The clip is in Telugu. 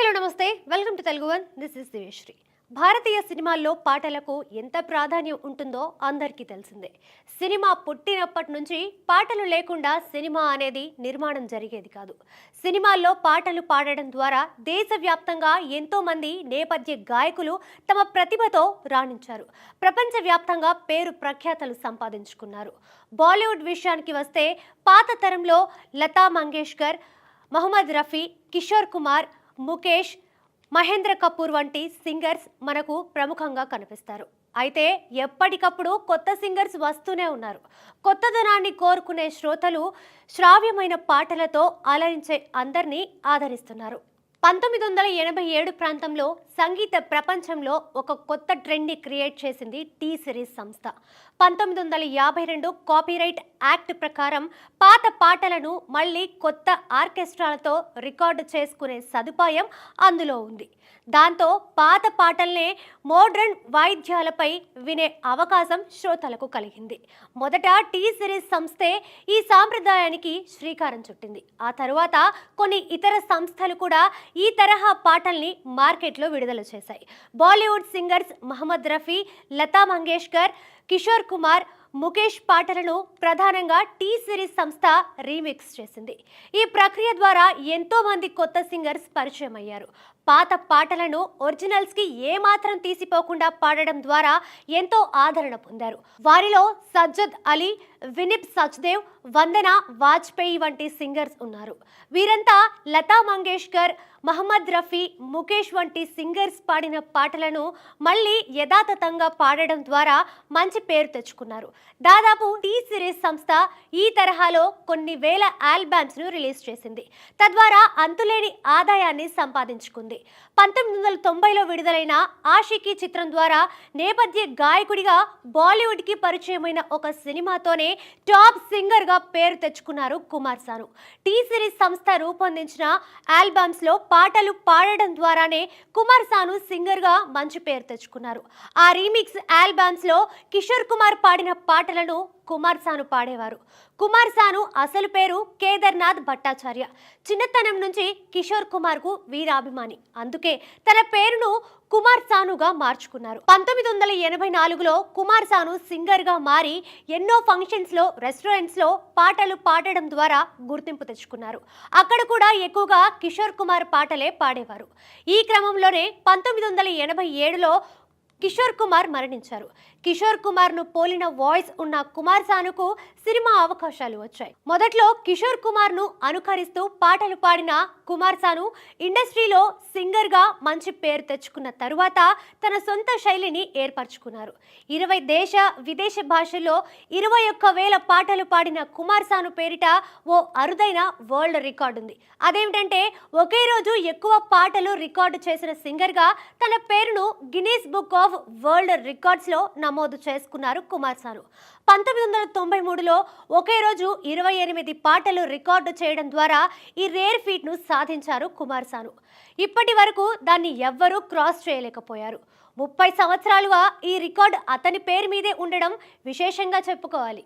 హలో నమస్తే. Welcome to Telugu one this is Diveshri భారతీయ సినిమాల్లో పాటలకు ఎంత ప్రాధాన్యం ఉంటుందో అందరికీ తెలిసిందే. సినిమా పుట్టినప్పటి నుంచి పాటలు లేకుండా సినిమా అనేది నిర్మాణం జరిగేది కాదు. సినిమాల్లో పాటలు పాడడం ద్వారా దేశవ్యాప్తంగా ఎంతోమంది నేపథ్య గాయకులు తమ ప్రతిభతో రాణించారు. ప్రపంచవ్యాప్తంగా పేరు ప్రఖ్యాతలు సంపాదించుకున్నారు. బాలీవుడ్ విషయానికి వస్తే పాత తరంలో లతా మంగేష్కర్ మహమ్మద్ రఫీ కిషోర్ కుమార్ ముఖేష్ మహేంద్ర కపూర్ వంటి సింగర్స్ మనకు ప్రముఖంగా కనిపిస్తారు. అయితే ఎప్పటికప్పుడు కొత్త సింగర్స్ వస్తూనే ఉన్నారు. కొత్తదనాన్ని కోరుకునే శ్రోతలు శ్రావ్యమైన పాటలతో అలరించే అందరినీ ఆదరిస్తున్నారు. పంతొమ్మిది వందల ఎనభై ఏడు ప్రాంతంలో సంగీత ప్రపంచంలో ఒక కొత్త ట్రెండ్ని క్రియేట్ చేసింది టీ సిరీస్ సంస్థ. పంతొమ్మిది వందల యాభై రెండు కాపీరైట్ యాక్ట్ ప్రకారం పాత పాటలను మళ్ళీ కొత్త ఆర్కెస్ట్రాలతో రికార్డు చేసుకునే సదుపాయం అందులో ఉంది. దాంతో పాత పాటల్నే మోడ్రన్ వాయిద్యాలపై వినే అవకాశం శ్రోతలకు కలిగింది. మొదట టీ సిరీస్ సంస్థే ఈ సాంప్రదాయానికి శ్రీకారం చుట్టింది. ఆ తరువాత కొన్ని ఇతర సంస్థలు కూడా ఈ తరహా పాటల్ని మార్కెట్లో విడుదల చేశాయి. బాలీవుడ్ సింగర్స్ మహమ్మద్ రఫీ లతా మంగేష్కర్ కిషోర్ కుమార్ ముఖేష్ పాటలను ప్రధానంగా టీ సిరీస్ సంస్థ రీమిక్స్ చేసింది. ఈ ప్రక్రియ ద్వారా ఎంతో మంది కొత్త సింగర్స్ పరిచయం అయ్యారు పాత పాటలను ఒరిజినల్స్కి ఏమాత్రం తీసిపోకుండా పాడడం ద్వారా ఎంతో ఆదరణ పొందారు. వారిలో సజ్జద్ అలీ వినిప్ సచ్దేవ్ వందన వాజ్పేయి వంటి సింగర్స్ ఉన్నారు. వీరంతా లతా మంగేష్కర్ మహమ్మద్ రఫీ ముఖేష్ వంటి సింగర్స్ పాడిన పాటలను మళ్ళీ యథాతథంగా పాడడం ద్వారా మంచి పేరు తెచ్చుకున్నారు. దాదాపు టీ సిరీస్ సంస్థ ఈ తరహాలో కొన్ని వేల ఆల్బమ్స్ను రిలీజ్ చేసింది. తద్వారా అంతులేని ఆదాయాన్ని సంపాదించుకుంది. పంతొమ్మిది వందల తొంభైలో విడుదలైన ఆషికి చిత్రం ద్వారా నేపథ్య గాయకుడిగా బాలీవుడ్కి పరిచయమైన ఒక సినిమాతోనే టాప్ సింగర్గా పేరు తెచ్చుకున్నారు కుమార్ సాను. టీ సిరీస్ సంస్థ రూపొందించిన ఆల్బమ్స్లో పాటలు పాడడం ద్వారానే కుమార్ సాను సింగర్గా మంచి పేరు తెచ్చుకున్నారు. ఆ రీమిక్స్ ఆల్బమ్స్లో కిషోర్ కుమార్ పాడిన పాటలను కుమార్ సాను పాడేవారు. కుమార్ సాను అసలు పేరు కేదార్నాథ్ భట్టాచార్య. చిన్నతనం నుంచి కిషోర్ కుమార్కు వీరాభిమాని. అందుకే తన పేరును కుమార్ సానుగా మార్చుకున్నారు. పంతొమ్మిది వందల ఎనభై నాలుగులో కుమార్ సాను సింగర్గా మారి ఎన్నో ఫంక్షన్స్లో రెస్టారెంట్స్లో పాటలు పాడడం ద్వారా గుర్తింపు తెచ్చుకున్నారు. అక్కడ కూడా ఎక్కువగా కిషోర్ కుమార్ పాటలే పాడేవారు. ఈ క్రమంలోనే పంతొమ్మిది వందల ఎనభై ఏడులో కిషోర్ కుమార్ మరణించారు. కిషోర్ కుమార్ను పోలిన వాయిస్ ఉన్న కుమార్ సానుకు సినిమా అవకాశాలు వచ్చాయి. మొదట్లో కిషోర్ కుమార్ను అనుకరిస్తూ పాటలు పాడిన కుమార్ సాను ఇండస్ట్రీలో సింగర్గా మంచి పేరు తెచ్చుకున్న తరువాత తన సొంత శైలిని ఏర్పరచుకున్నారు. ఇరవై దేశ విదేశ భాషల్లో ఇరవై ఒక్క వేల పాటలు పాడిన కుమార్ సాను పేరిట ఓ అరుదైన వరల్డ్ రికార్డు ఉంది. అదేమిటంటే ఒకే రోజు ఎక్కువ పాటలు రికార్డు చేసిన సింగర్గా తన పేరును గిన్నీస్ బుక్ ఆఫ్ వరల్డ్ రికార్డ్స్లో నమోదు చేసుకున్నారు కుమార్ సారు. పంతొమ్మిది వందల తొంభై మూడులో ఒకే రోజు ఇరవై ఎనిమిది పాటలు రికార్డు చేయడం ద్వారా ఈ రేర్ ఫీట్ను సాధించారు కుమార్ సాను ఇప్పటి వరకు దాన్ని ఎవ్వరూ క్రాస్ చేయలేకపోయారు. ముప్పై సంవత్సరాలుగా ఈ రికార్డు అతని పేరు మీదే ఉండడం విశేషంగా చెప్పుకోవాలి.